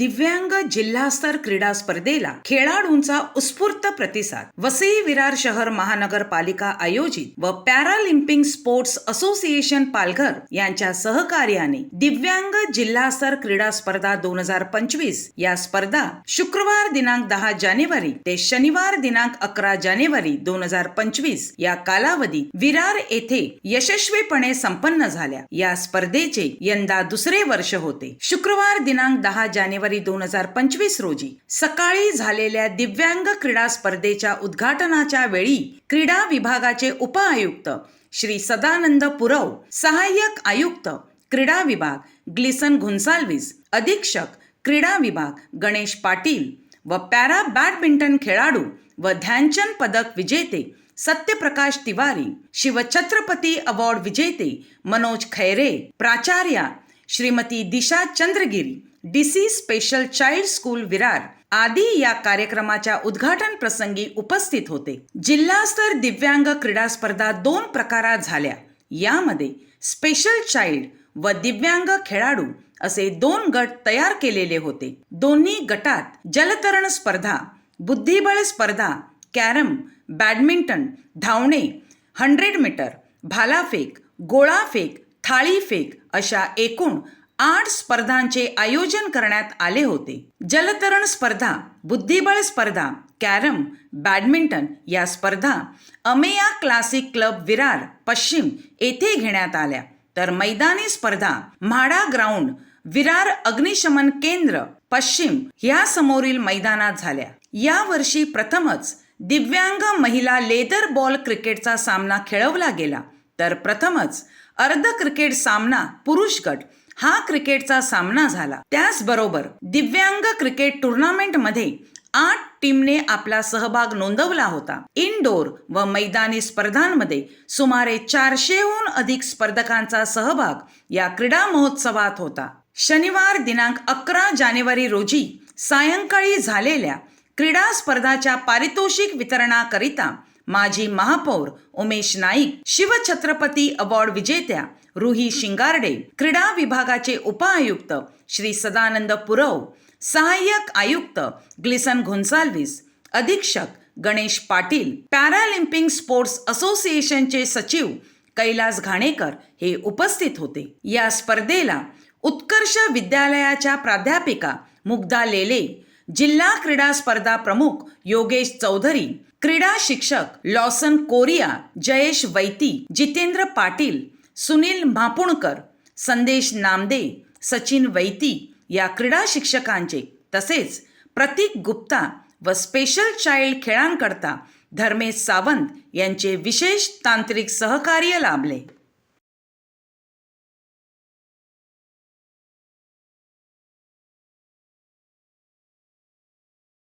दिव्यांग जिल्हास्तर क्रीडा स्पर्धेला खेळाडूंचा उत्स्फूर्त प्रतिसाद. वसई विरार शहर महानगरपालिका आयोजित व पॅरालिम्पिक स्पोर्ट्स असोसिएशन पालघर यांच्या सहकार्याने दिव्यांग जिल्हास्तर क्रीडा स्पर्धा दोन हजार पंचवीस या स्पर्धा शुक्रवार दिनांक दहा जानेवारी ते शनिवार दिनांक अकरा जानेवारी दोन हजार पंचवीस या कालावधीत विरार येथे यशस्वीपणे संपन्न झाल्या. या स्पर्धेचे यंदा दुसरे वर्ष होते. शुक्रवार दिनांक दहा जानेवारी दोन हजार पंचवीस रोजी सकाळी झालेल्या दिव्यांग क्रीडा स्पर्धेच्या उद्घाटनाच्या वेळी क्रीडा विभागाचे उपआयुक्त श्री सदानंद पुरव सहाय्यक आयुक्त क्रीडा विभाग ग्लिसन घुन्साल्विस अधीक्षक क्रीडा विभाग गणेश पाटील व पॅरा बॅडमिंटन खेळाडू व ध्यानचंद पदक विजेते सत्यप्रकाश तिवारी शिवछत्रपती अवॉर्ड विजेते मनोज खैरे प्राचार्या Shrimati Disha Chandragiri D C special child school Virar आदी या कार्यक्रमाच्या उद्घाटन प्रसंगी उपस्थित होते. जिल्हास्तर दिव्यांग क्रीडा स्पर्धा दोन प्रकारात झाल्या. यामध्ये स्पेशल चाइल्ड व दिव्यांग खेळाडू असे दोन गट तयार केलेले होते. दोन्ही गटात जलतरण स्पर्धा बुद्धिबळ स्पर्धा कॅरम बॅडमिंटन धावणे हंड्रेड मीटर भालाफेक गोळाफेक थाळीफेक अशा एकूण आठ स्पर्धांचे आयोजन करण्यात आले होते. जलतरण स्पर्धा बुद्धिबळ स्पर्धा कॅरम बॅडमिंटन या स्पर्धा अमेया क्लासिक क्लब विरार पश्चिम येथे घेण्यात आल्या. तर मैदानी स्पर्धा म्हाडा ग्राउंड विरार अग्निशमन केंद्र पश्चिम या समोरील मैदानात झाल्या. यावर्षी प्रथमच दिव्यांग महिला लेदर बॉल क्रिकेटचा सामना खेळवला गेला. तर प्रथमच अर्ध क्रिकेट सामना पुरुष गट हा क्रिकेटचा सामना झाला. त्याचबरोबर दिव्यांग क्रिकेट टुर्नामेंटमध्ये आठ टीमने आपला सहभाग नोंदवला होता. इनडोर व मैदानी स्पर्धांमध्ये सुमारे चारशेहून अधिक स्पर्धकांचा सहभाग या क्रीडा महोत्सवात होता. शनिवार दिनांक अकरा जानेवारी रोजी सायंकाळी झालेल्या क्रीडा स्पर्धाच्या पारितोषिक वितरणाकरिता माजी महापौर उमेश नाईक शिवछत्रपती अवॉर्ड विजेत्या रुही शिंगारडे क्रीडा विभागाचे उपआयुक्त श्री सदानंद पुरव सहाय्यक आयुक्त ग्लिसन घोन्साल्विस अधीक्षक गणेश पाटील पॅरालिम्पिक स्पोर्ट्स असोसिएशनचे सचिव कैलास घाणेकर हे उपस्थित होते. या स्पर्धेला उत्कर्ष विद्यालयाच्या प्राध्यापिका मुग्धा लेले जिल्हा क्रीडा स्पर्धा प्रमुख योगेश चौधरी क्रीडा शिक्षक लॉसन कोरिया जयेश वैती जितेंद्र पाटील सुनील म्हापुणकर संदेश नामदे सचिन वैती या क्रीडा शिक्षकांचे तसेच प्रतीक गुप्ता व स्पेशल चाइल्ड खेळांकरता धर्मेश सावंत यांचे विशेष तांत्रिक सहकार्य लाभले.